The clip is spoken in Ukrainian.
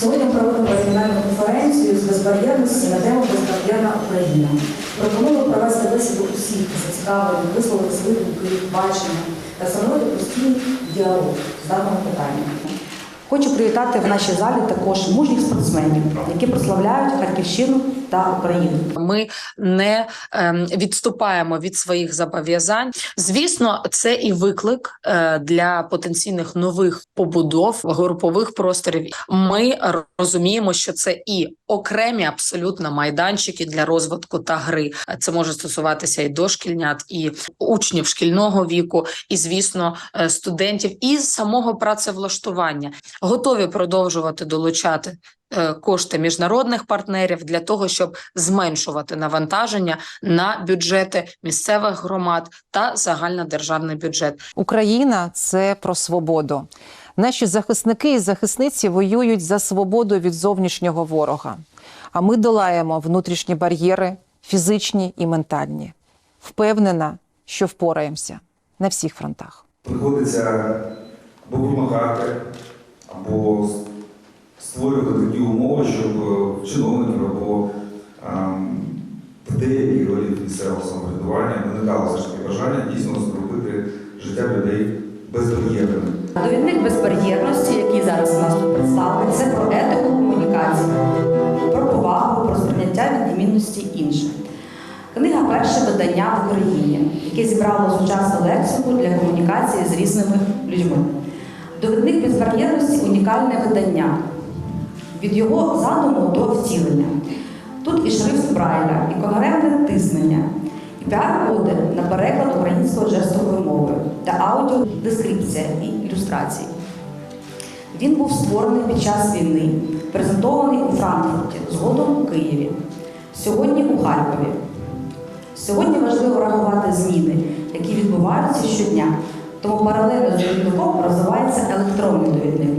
Сьогодні проводимо регіональну конференцію з безбар'єрності на тему Безбар'єрна Україна. Пропоную провести бесіду усіх зацікавлені, висловити свої думки, бачення та встановити постійний діалог з даного питання. Хочу привітати в нашій залі також мужніх спортсменів, які прославляють Харківщину та Україну. Ми не ем, відступаємо від своїх зобов'язань. Звісно, це і виклик е, для потенційних нових побудов групових просторів. Ми розуміємо, що це і окремі абсолютно майданчики для розвитку та гри. Це може стосуватися і дошкільнят, і учнів шкільного віку, і звісно, е, студентів, і самого працевлаштування. Готові продовжувати долучати е, кошти міжнародних партнерів для того, щоб зменшувати навантаження на бюджети місцевих громад та загальнодержавний бюджет. Україна це про свободу. Наші захисники і захисниці воюють за свободу від зовнішнього ворога. А ми долаємо внутрішні бар'єри, фізичні і ментальні. Впевнена, що впораємося на всіх фронтах. Приходиться або вимагати, або створювати такі умови, щоб в чиновників або ем, деяких голів місцевого самоврядування виникало все ж таки бажання дійсно зробити життя людей безбар'єрним. Довідник безбар'єрності, який зараз у нас тут представлений, це про етику комунікації, про повагу, про сприйняття відмінності інших. Книга перше видання в Україні, яке зібрало сучасну лексику для комунікації з різними людьми. Довідник безбар'єрності унікальне видання від його задуму до втілення. Тут і шрифт Брайля, і когерентне тиснення, і піар-коди на переклад українською жестовою мовою та аудіодескрипція і ілюстрації. Він був створений під час війни, презентований у Франкфурті, згодом у Києві, сьогодні у Харкові. Сьогодні важливо рахувати зміни, які відбуваються щодня, тому паралельно з довідником розвивається електронний довідник.